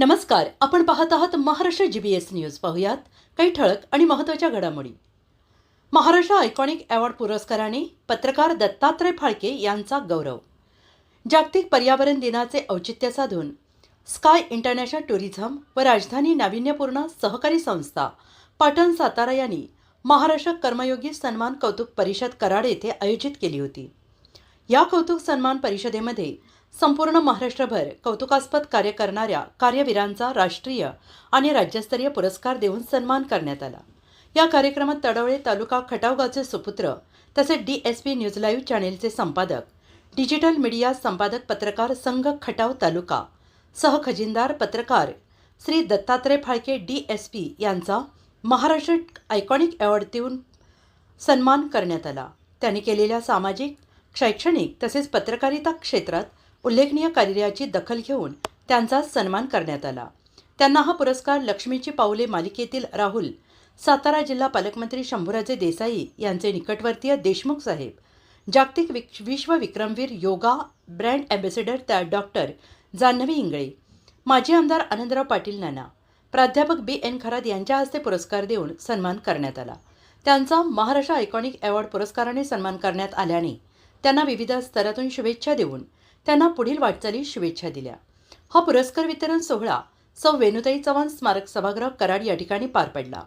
नमस्कार आपण पाहत आहात Maharashtra G B S news पाहूयात काही ठळक आणि महत्त्वाच्या घडामोडी. महाराष्ट्र आयकॉनिक अवॉर्ड पुरस्काराने पत्रकार दत्तात्रय फाळके यांचा गौरव. जागतिक पर्यावरण दिनाचे औचित्य साधून स्काय इंटरनॅशनल टुरिझम व राजधानी नाविन्यपूर्ण सहकारी संस्था पाटण सातारा यांनी महाराष्ट्र कर्मयोगी सन्मान कौतुक परिषद कराड येथे आयोजित केली होती. या कौतुक सन्मान परिषदेमध्ये संपूर्ण महाराष्ट्रभर कौतुकास्पद कार्य करणाऱ्या कार्यवीरांचा राष्ट्रीय आणि राज्यस्तरीय पुरस्कार देऊन सन्मान करण्यात आला. या कार्यक्रमात तडवळे तालुका खटावगावचे सुपुत्र तसेच D S P news live चॅनेलचे संपादक डिजिटल मीडिया संपादक पत्रकार संघ खटाव तालुका सहखजिनदार पत्रकार Shri Dattatray Phalke D S P यांचा महाराष्ट्र आयकॉनिक अवॉर्ड देऊन सन्मान करण्यात आला. त्यांनी केलेल्या सामाजिक शैक्षणिक तसेच पत्रकारिता क्षेत्रात उल्लेखनीय कार्याची दखल घेऊन त्यांचा सन्मान करण्यात आला. त्यांना हा पुरस्कार लक्ष्मीची पाऊले मालिकेतील राहुल सातारा जिल्हा पालकमंत्री शंभूराजे देसाई यांचे निकटवर्तीय देशमुख साहेब जागतिक विक विश्व विक्रमवीर योगा ब्रँड ॲम्बेसेडर त्या डॉक्टर जान्हवी इंगळे माजी आमदार आनंदराव पाटील नाना प्राध्यापक बी एन खरात यांच्या हस्ते पुरस्कार देऊन सन्मान करण्यात आला. त्यांचा महाराष्ट्र आयकॉनिक अवॉर्ड पुरस्काराने सन्मान करण्यात आल्याने त्यांना विविध स्तरातून शुभेच्छा देऊन त्यांना पुढील वाटचाली शुभेच्छा दिल्या. हा पुरस्कार वितरण सोहळा सौ वेणुताई चव्हाण स्मारक सभागृह कराड या ठिकाणी पार पडला.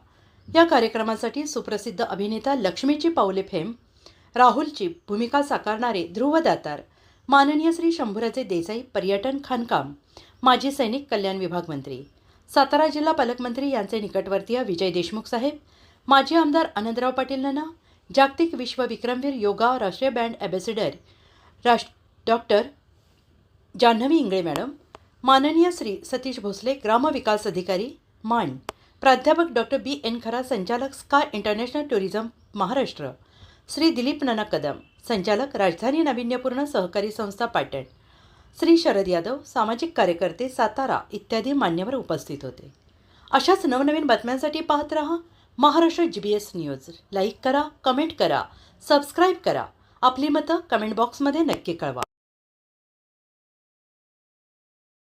या कार्यक्रमासाठी सुप्रसिद्ध अभिनेता लक्ष्मीची पाऊले फेम राहुलची भूमिका साकारणारे ध्रुव दातार माननीय श्री शंभूराजे देसाई पर्यटन खाणकाम माजी सैनिक कल्याण विभाग मंत्री सातारा जिल्हा पालकमंत्री यांचे निकटवर्तीय विजय देशमुख साहेब माजी आमदार आनंदराव पाटील नाना जागतिक विश्व विक्रमवीर योगा राष्ट्रीय बँड ॲम्बॅसेडर राष्ट्र डॉक्टर जान्हवी इंगळे मॅडम माननीय श्री सतीश भोसले ग्रामविकास अधिकारी मान प्राध्यापक डॉक्टर बी एन खरा संचालक sky international tourism Maharashtra Shri Dilip Nana Kadam संचालक राजधानी नाविन्यपूर्ण सहकारी संस्था पाटण श्री शरद यादव सामाजिक कार्यकर्ते सातारा इत्यादी मान्यवर उपस्थित होते. अशाच नवनवीन बातम्यांसाठी पाहत रहा Maharashtra G B S news like करा कमेंट करा सबस्क्राईब करा. आपली मतं कमेंट बॉक्समध्ये नक्की कळवा.